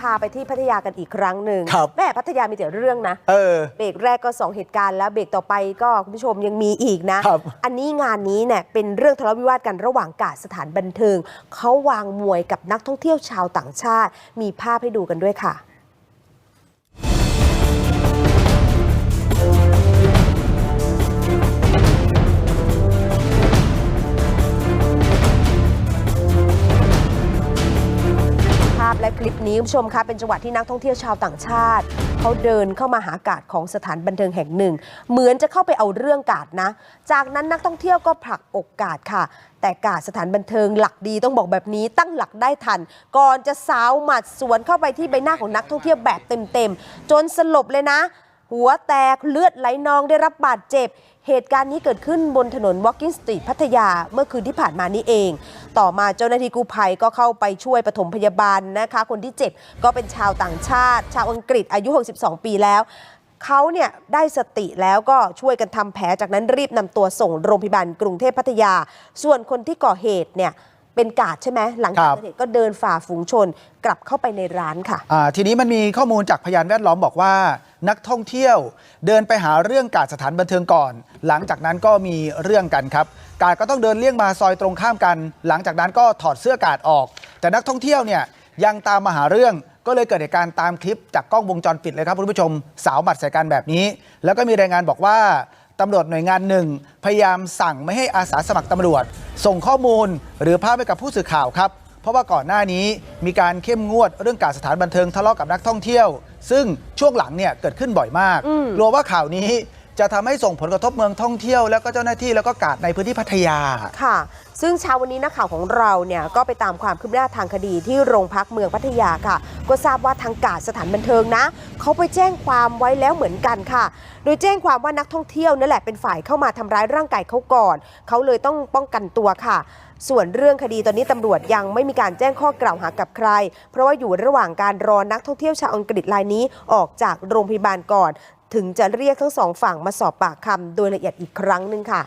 พาไปที่พัทยากันอีกครั้งหนึ่งครับแม่พัทยามีแต่เรื่องนะเออเบรกแรกก็ 2 เหตุการณ์แล้วเบรกต่อไปก็คุณผู้ชมยังมีอีกนะ ครับอันนี้งานนี้เนี่ยเป็นเรื่องทะเลาะวิวาทกันระหว่างกาดสถานบันเทิงเขาวางมวยกับนักท่องเที่ยวชาวต่างชาติ มีภาพให้ดูกันด้วยค่ะ และคลิปนี้คุณผู้ชมคะเป็นจังหวะที่นักท่องเที่ยวชาวต่างชาติเขาเดินเข้ามาหากาดของสถานบันเทิงแห่งหนึ่ง เหมือนจะเข้าไปเอาเรื่องกาดนะ จากนั้นนักท่องเที่ยวก็ผลักอกกาดค่ะ แต่กาดสถานบันเทิงหลักดีต้องบอกแบบนี้ตั้งหลักได้ทัน ก่อนจะสาวหมัดสวนเข้าไปที่ใบหน้าของนักท่องเที่ยวแบบเต็มๆจนสลบเลยนะ หัวแตกเลือดไหลนองได้รับบาดเจ็บเหตุการณ์นี้เกิดขึ้นบนถนน Walking Street พัทยาเมื่อคืนที่ผ่านมานี้เอง ต่อมาเจ้าหน้าที่กู้ภัยก็เข้าไปช่วยปฐมพยาบาลนะคะ คนที่เจ็บก็เป็นชาวต่างชาติ ชาวอังกฤษอายุ 62 ปีแล้วเขาเนี่ยได้สติแล้วก็ช่วยกันทำแผลจากนั้นรีบนำตัวส่งโรงพยาบาลกรุงเทพพัทยา ส่วนคนที่ก่อเหตุเนี่ยเป็นกาดใช่ไหมหลังจากครับเกิดเหตุก็เดินฝ่าฝูงชนกลับเข้าไปในร้านค่ะอ่าทีนี้มันมีข้อมูลจากพยานแวดล้อมบอกว่า นักท่องเที่ยว เดินไปหาเรื่องกาดสถานบันเทิงก่อน หลังจากนั้นก็มีเรื่องกันครับ กาดก็ต้องเดินเลี่ยงมาซอยตรงข้ามกัน หลังจากนั้นก็ถอดเสื้อกาดออก แต่นักท่องเที่ยวเนี่ยยังตามมาหาเรื่องก็เลยเกิดเหตุการณ์ตามคลิปจากกล้องวงจรปิดเลยครับคุณผู้ชม สาวหมัดใส่กันแบบนี้ แล้วก็มีรายงานบอกว่าตำรวจหน่วยงานหนึ่ง พยายามสั่งไม่ให้อาสาสมัครตำรวจ ส่งข้อมูลหรือภาพให้กับผู้สื่อข่าวครับ เพราะว่าก่อนหน้านี้มีการเข้มงวดเรื่องการสถานบันเทิงทะเลาะกับนักท่องเที่ยว ซึ่งช่วงหลังเนี่ยเกิดขึ้นบ่อยมากอืมกลัวว่าข่าวนี้จะทำให้ส่งผลกระทบเมืองท่องเที่ยวแล้วก็เจ้าหน้าที่แล้วก็กาดในพื้นที่พัทยาค่ะ ซึ่งเช้าวันนี้นักข่าวของเราเนี่ยก็ไปตามความคืบหน้าทางคดีที่โรงพักเมืองพัทยาค่ะ ก็ทราบว่าทางกาดสถานบันเทิงนะเขาไปแจ้งความไว้แล้วเหมือนกันค่ะ โดยแจ้งความว่านักท่องเที่ยวนั่นแหละเป็นฝ่ายเข้ามาทำร้ายร่างกายเขาก่อนเขาเลยต้องป้องกันตัวค่ะ ส่วนเรื่องคดีตอนนี้ตำรวจยังไม่มีการแจ้งข้อกล่าวหากับใคร เพราะว่าอยู่ระหว่างการรอนักท่องเที่ยวชาวอังกฤษรายนี้ออกจากโรงพยาบาลก่อน ถึงจะเรียกทั้งสองฝั่งมาสอบปากคำโดยละเอียดอีกครั้งหนึ่งค่ะ